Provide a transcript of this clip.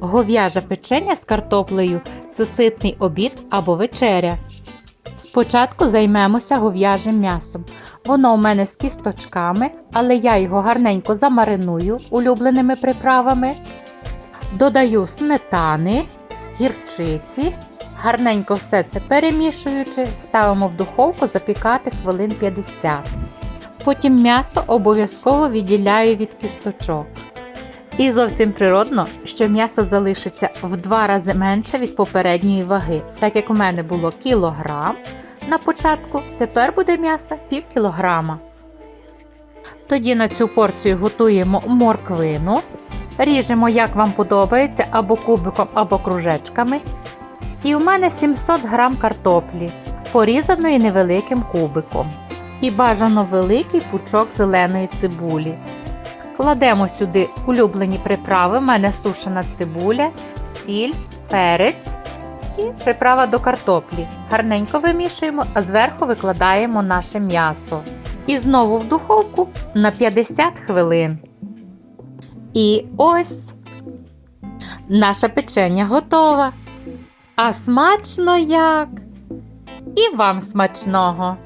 Гов'яже печення з картоплею це ситний обід або вечеря. Спочатку займемося гов'яжим м'ясом. Воно у мене з кісточками, але я його гарненько замариную улюбленими приправами. Додаю сметани, гірчиці. Гарненько все це перемішуючи, ставимо в духовку запікати хвилин 50. Потім м'ясо обов'язково відділяю від кісточок. І зовсім природно, що м'ясо залишиться в два рази менше від попередньої ваги. Так як у мене було кілограм на початку, тепер буде м'ясо пів кілограма. Тоді на цю порцію готуємо морквину. Ріжемо, як вам подобається, або кубиком, або кружечками. І у мене 700 грам картоплі, порізаної невеликим кубиком. І бажано великий пучок зеленої цибулі. Кладемо сюди улюблені приправи. У мене сушена цибуля, сіль, перець і приправа до картоплі. Гарненько вимішуємо, а зверху викладаємо наше м'ясо. І знову в духовку на 50 хвилин. І ось наша печення готова. А смачно як! І вам смачного!